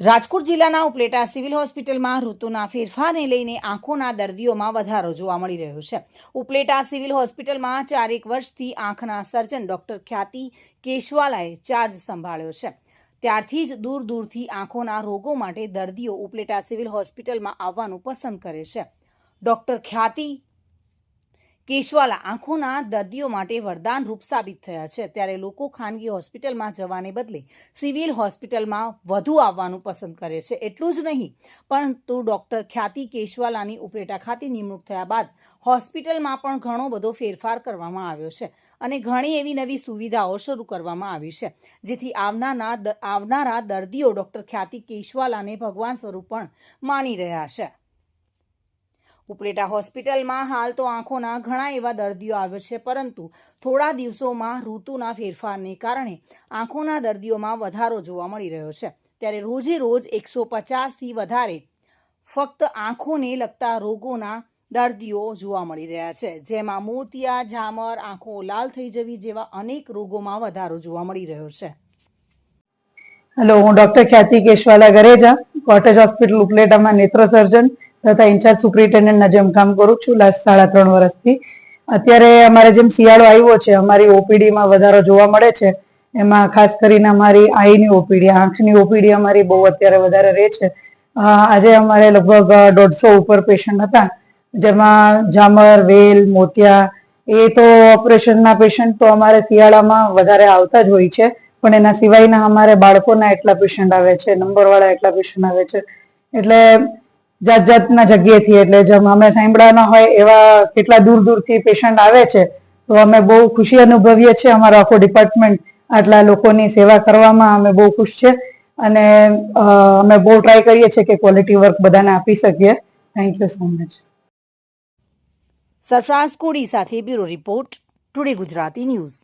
રાજકોટ જિલ્લાના ઉપલેટા સિવિલ હોસ્પિટલમાં ઋતુના ફેરફારને લઈને આંખોના દર્દીઓમાં વધારો જોવા મળી રહ્યો છે. ઉપલેટા સિવિલ હોસ્પિટલમાં ચારેક વર્ષથી આંખના સર્જન ડોક્ટર ખ્યાતિ કેશવાલાએ ચાર્જ સંભાળ્યો છે. ત્યારથી જ દૂર દૂરથી આંખોના રોગો માટે દર્દીઓ ઉપલેટા સિવિલ હોસ્પિટલમાં આવવાનું પસંદ કરે છે. ડોક્ટર ખ્યાતિ કેશવાલા આંખોના દર્દીઓ માટે વરદાન રૂપ સાબિત થયા છે. ત્યારે લોકો ખાનગી હોસ્પિટલમાં જવાને બદલે સિવિલ હોસ્પિટલમાં વધુ આવવાનું પસંદ કરે છે. એટલું જ નહીં, પરંતુ ડોક્ટર ખ્યાતિ કેશવાલાની ઉપરેટા ખાતે નિમણૂક થયા બાદ હોસ્પિટલમાં પણ ઘણો બધો ફેરફાર કરવામાં આવ્યો છે અને ઘણી એવી નવી સુવિધાઓ શરૂ કરવામાં આવી છે. જેથી આવનારા આવનારા દર્દીઓ ડોક્ટર ખ્યાતિ કેશવાલાને ભગવાન સ્વરૂપ પણ માની રહ્યા છે. ઉપલેટા હોસ્પિટલમાં હાલ તો આંખોના ઘણા એવા દર્દીઓ આવે છે, પરંતુ થોડા દિવસોમાં ઋતુના ફેરફારને કારણે આંખોના દર્દીઓમાં વધારો જોવા મળી રહ્યો છે. ત્યારે રોજે રોજ એકસો પચાસથી વધારે ફક્ત આંખોને લગતા રોગોના દર્દીઓ જોવા મળી રહ્યા છે. જેમાં મોતિયા, ઝામર, આંખો લાલ થઈ જવી જેવા અનેક રોગોમાં વધારો જોવા મળી રહ્યો છે. હેલો, હું doctor Khyati Keshwala Gareja, cottage hospital ઉપલેટામાં નેત્ર સર્જન તથા ઇન્ચાર્જ સુપ્રિન્ટેન્ડન્ટના જેમ કામ કરું છું લાસ્ટ સાડા ત્રણ વર્ષથી. અત્યારે અમારે જેમ શિયાળો આવ્યો છે, અમારી ઓપીડીમાં વધારો જોવા મળે છે. એમાં ખાસ કરીને અમારી આઈની ઓપીડી આંખની ઓપીડી અમારી બહુ અત્યારે વધારે રહે છે. આજે અમારે લગભગ દોઢસો ઉપર પેશન્ટ હતા, જેમાં જામર, વેલ, મોતિયા, એ તો ઓપરેશનના પેશન્ટ તો અમારે શિયાળામાં વધારે આવતા જ હોય છે. પણ એના સિવાયના અમારે બાળકોના એટલા પેશન્ટ આવે છે, નંબર વાળા એટલા પેશન્ટ આવે છે. એટલે જાત જાતના જગ્યાએથી, એટલે જેમ અમે સાંભળ્યા હોય એવા કેટલા દૂર દૂરથી પેશન્ટ આવે છે, તો અમે બહુ ખુશી અનુભવીએ છીએ અમારો આખો ડિપાર્ટમેન્ટ આટલા લોકોની સેવા કરવામાં અમે બહુ ખુશ છે અને અમે બહુ ટ્રાય કરીએ છીએ કે ક્વોલિટી વર્ક બધાને આપી શકીએ. Thank you so much Sarfaraz Kodi સાથે bureau report, today Gujarati news.